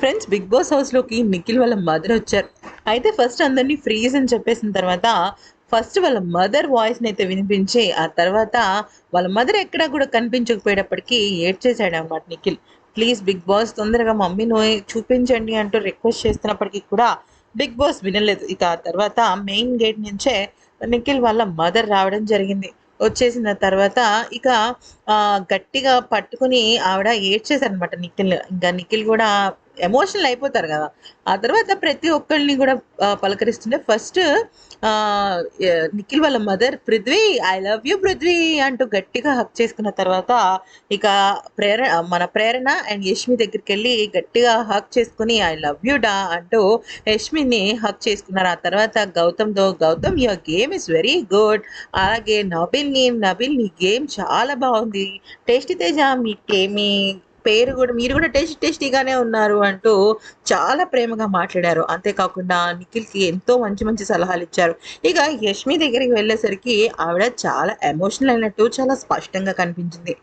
Friends big boss హౌస్లోకి నిఖిల్ వాళ్ళ mother వచ్చారు. అయితే ఫస్ట్ అందరినీ ఫ్రీజ్ అని చెప్పేసిన తర్వాత ఫస్ట్ వాళ్ళ మదర్ వాయిస్ని అయితే వినిపించి ఆ తర్వాత వాళ్ళ మదర్ ఎక్కడా కూడా కనిపించకపోయేటప్పటికీ ఏడ్చేసాడు అనమాట నిఖిల్. ప్లీజ్ బిగ్ బాస్ తొందరగా మమ్మీని చూపించండి అంటూ రిక్వెస్ట్ చేస్తున్నప్పటికీ కూడా బిగ్ బాస్ వినలేదు. ఇక ఆ తర్వాత మెయిన్ గేట్ నుంచే నిఖిల్ వాళ్ళ మదర్ రావడం జరిగింది. వచ్చేసిన తర్వాత ఇక గట్టిగా పట్టుకుని ఆవిడ ఏడ్చేశారనమాట నిఖిల్. ఇంకా నిఖిల్ కూడా ఎమోషనల్ అయిపోతారు కదా. ఆ తర్వాత ప్రతి ఒక్కరిని కూడా పలకరిస్తుంటే ఫస్ట్ నిఖిల్ వాళ్ళ mother Prithvi I love you Prithvi అంటూ గట్టిగా హక్ చేసుకున్న తర్వాత ఇక ప్రేరణ మన ప్రేరణ అండ్ యష్మి దగ్గరికి వెళ్ళి గట్టిగా హక్ చేసుకుని ఐ లవ్ యూ డా అంటూ యష్మిని హక్ చేసుకున్నారు. ఆ తర్వాత గౌతమ్తో Gautam your game is very good. అలాగే నబిల్ నీ నబిల్ నీ గేమ్ చాలా బాగుంది. టేస్టీ తేజ మీ కే- మీ పేరు కూడా మీరు కూడా టేస్టీ టేస్టీగానే ఉన్నారు అంటూ చాలా ప్రేమగా మాట్లాడారు. అంతేకాకుండా నిఖిల్కి ఎంతో మంచి మంచి సలహాలు ఇచ్చారు. ఇక యష్మి దగ్గరికి వెళ్ళేసరికి ఆవిడ చాలా ఎమోషనల్ అయినట్టు చాలా స్పష్టంగా కనిపించింది.